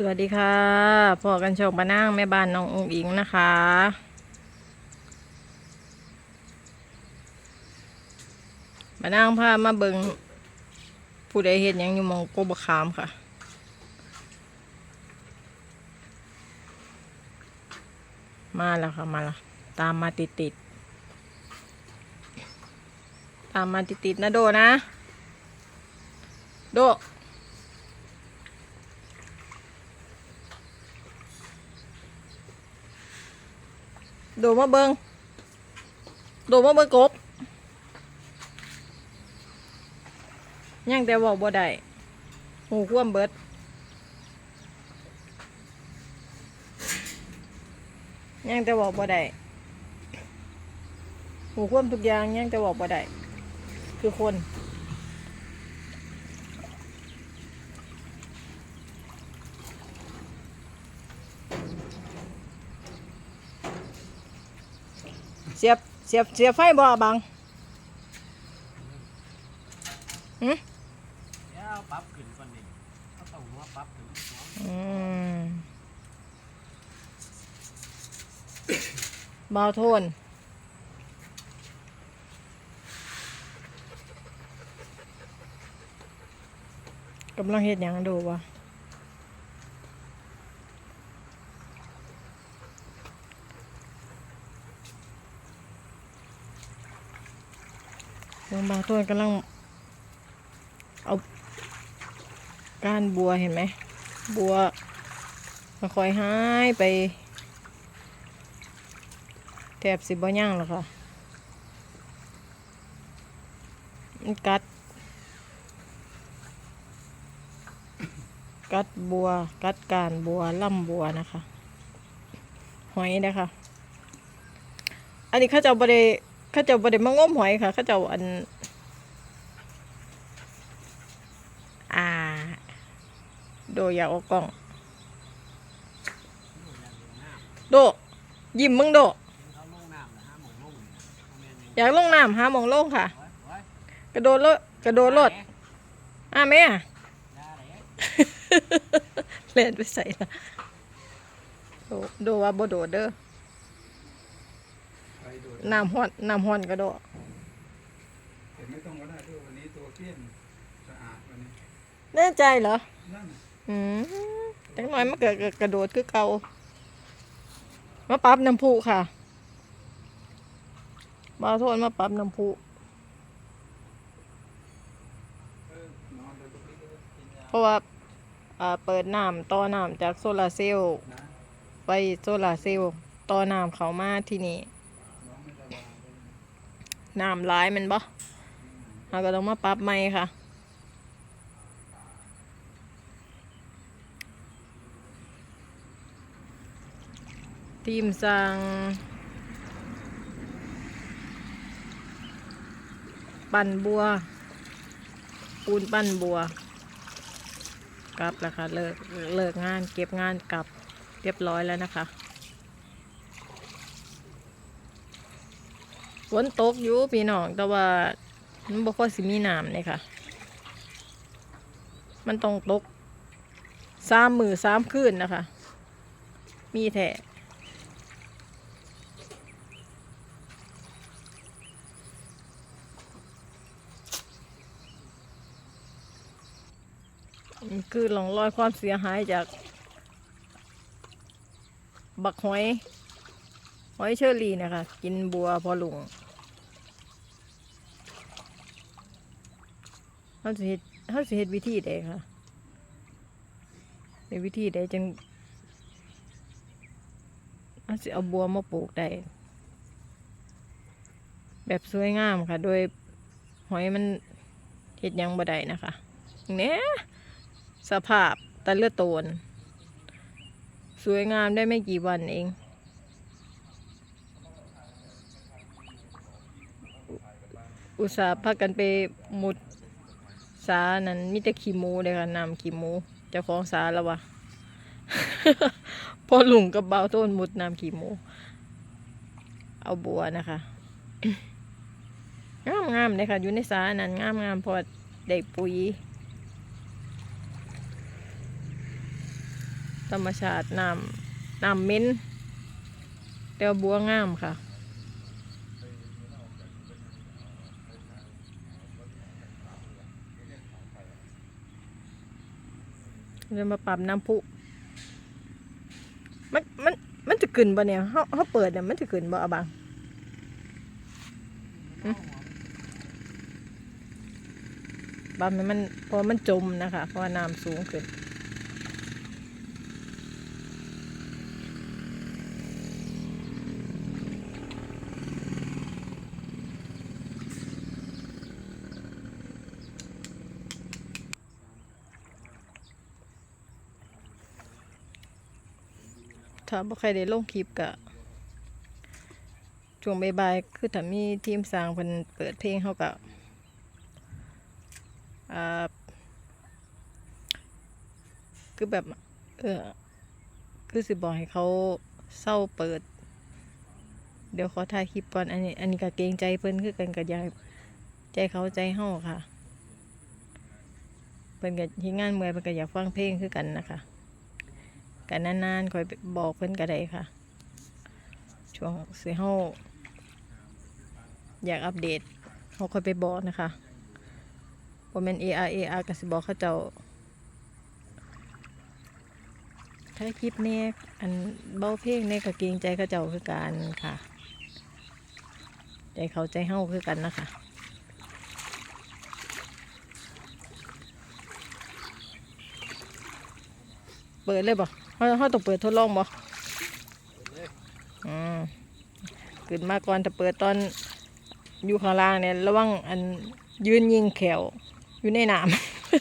สวัสดีค่ะพอกันโชคบ้านนางแม่บ้านน้ององอิงนะคะบ้านนางพามาเบิงผู้ใดเห็นยังอยู่มองโกบะขามค่ะ มาแล้วค่ะมาแล้วตามมาติดติดตามมาติดติดนะโดนะ โด โดดมาเบิงโดดมาเบิงกบ ยังแต่บอกบ่ได้หูคว่ำเบิด ยังแต่บอกบ่ได้หูคว่ำทุกอย่างยังแต่บอกบ่ได้คือคน เสียบเสียบเสียบไฟบ่บังหืมเดี๋ยวปรับขึ้นก่อนดิเขาต้องหัวปรับถึงหัวอืมเบาโทน กำลังเฮ็ดหยังดูวะ เบิ่งบาโทนกำลัง เอาก้านบัวเห็นไหม บัวมาคอยหายไปแทบสิบ่ย่างแล้วค่ะมันกัด กัดบัว กัดการบัวล่ำบัวนะคะ หอยนะคะ อันนี้ข้าจ้าบริเข้าเจ้าบริมางมหอยค่ะข้าเจ้าอัน อ่า โดอยากออกกล้อง โด ยิ้มมึงโด อยากลงน้ำหาหมองลงค่ะ กระโดดรถกระโดดรถอะแม่ยเล่นไปใส่ละโดโดว่าบ่โดดเด้อ น้ำฮ้อนน้ำฮ้อนกระโดดแต่ไม่ต้องก็ได้ด้วยวันนี้ตัวเปี้ยนสะอาดวันนี้แน่ใจเหรอนั่นน่ะอืมจังหน่อยมันเกิดกระโดดคือเก่ามาปรั๊บน้ำพุค่ะบาโทนมาปรั๊บน้ำพุเออนอนเลยตรงนี้ก็กินยาเพราะว่าอ่าเปิดน้ำต่อน้ำจากโซลาร์เซลล์นะไปโซลาร์เซลล์ต่อน้ำเขามาที่นี่น้องไม่สบายเลย น้ำร้ายมันบ่เราก็ต้องมาปรับใหม่ค่ะ ทีมสั่งปั่นบัว ปูนปั่นบัว กลับแล้วค่ะ เลิกเลิกงานเก็บงานกลับเรียบร้อยแล้วนะคะ ฝนตกอยู่พี่น้องแต่ว่ามันบ่ค่อยสิมีน้ำเลยค่ะ มันต้องตกสามมือสามคืนนะคะ มีแท้คือหลองรอยความเสียหายจาก บักหอย หอยเชอรี่นะคะ กินบัวพอหลุงเขาสิเฮ็ดเขาสิเฮ็ดวิธีใดคะในวิธีใดจังเขาสิเอาบัวมาปลูกได้แบบสวยงามค่ะ โดยหอยมันเฮ็ดยังบ่ได้นะคะเนี่ยสภาพตะเลือโตน สวยงามได้ไม่กี่วันเอง อุตส่าห์พากันไปหมุดสานั้นมีแต่ขี้หมูเลยค่ะนำขี้หมูเจ้าของสาแล้ววะพอหลุงกับเบาต้นมุดนำขี้หมู เอาบัวนะคะงามงามเลยค่ะอยู่ในสานั้นงามงามพอได้ปุ๋ยธรรมชาติน้ำน้ำเหม้นแต่ว่าบัวงามค่ะ จะมาปรับน้ำพุมันมันมันจะขึ้นบ่เนี่ยเขาเขาเปิดเนี่ยมันจะขึ้นบ่อะบังหึบางมันพอมันจมนะคะ เพราะว่าน้ำสูงขึ้น ถ้าบ่ใครได้ลงคลิปกะช่วงบ่ายๆคือถ้ามีทีมสร้างเพิ่นเปิดเพลงเขากะอ่าคือแบบ เออ คือสิบอกให้เขาเศร้าเปิด เดี๋ยวขอถ่ายคลิปก่อน อันนี้ อันนี้ก็เกรงใจเพิ่นคือกันกับยายใจเขาใจเฮาค่ะ เพิ่นก็เฮ็ดงานเมื่อยเพิ่นก็อยากฟังเพลงคือกันนะคะ กันนานๆคอยบอกเพิ่อนก็ได้ค่ะ ช่วงสิเฮาอยากอัปเดตเฮาคอยไปบอกนะคะบ่แม่น AR AR ก็สิบอกเขาเจ้าถ้าคลิปนี้อันเบ้าเพลงเนี่ยก็เกรงใจเขาเจ้าคือกันค่ะ ใจเขาใจเฮาคือกันนะคะเปิดเลยบ่ เขาเขาต้องเปิดทดลองบ่อืมขึ้นมาก่อนถ้าเปิดตอนอยู่ข้างล่างเนี่ยระวังอันยืนยิงแขวอยู่ในน้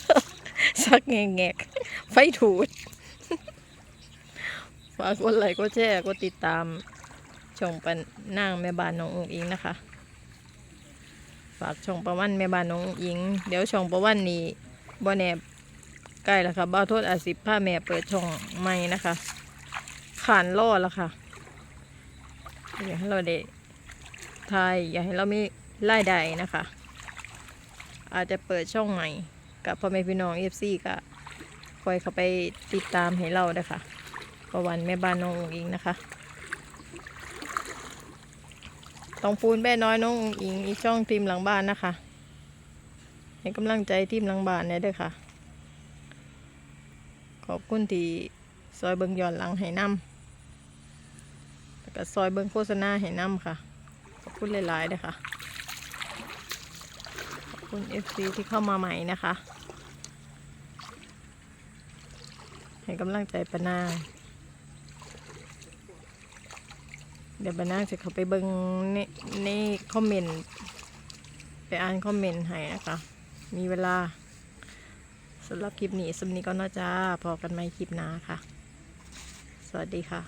ำสักแงกแงกไฟถูดฝากกดไลค์กดแชร์กดติดตามช่องปันนางแม่บ้านน้องอุงอิงนะคะ ฝากช่องประวันแม่บ้านน้องอุงอิง เดี๋ยวช่องประวันนี้บ่แน่ ใกล้แล้วค่ะบ้าโทษอาสิผ้าแม่เปิดช่องใหม่นะคะขานล่อแล้วค่ะอยากให้เราได้ทายอยากให้เรามีรายได้นะคะ อาจจะเปิดช่องใหม่กับพ่อแม่พี่น้องเอฟซีก็คอยเข้าไปติดตามให้เราเด้ค่ะ ประวันแม่บ้านน้องอิงนะคะต้องปูนแม่น้อยน้องอิงอีกช่องทีมหลังบ้านนะคะให้กำลังใจทีมหลังบ้านเนี่ยเด้วยค่ะ ขอบคุณที่ซอยเบิงย้อนหลังให้นำแล้วก็ซอยเบิงโฆษณาให้นำค่ะ ขอบคุณหลายๆเลยค่ะขอบคุณ FC ที่เข้ามาใหม่นะคะ ให้กำลังใจปนางเดี๋ยวปนางจะเข้าไปเบิงในในคอมเมนต์ไปอ่านคอมเมนต์ให้นะคะ มีเวลา สำหรับคลิปนี้สำนี้ก็น่าจะพอกันไหมคลิปหน้าค่ะ สวัสดีค่ะ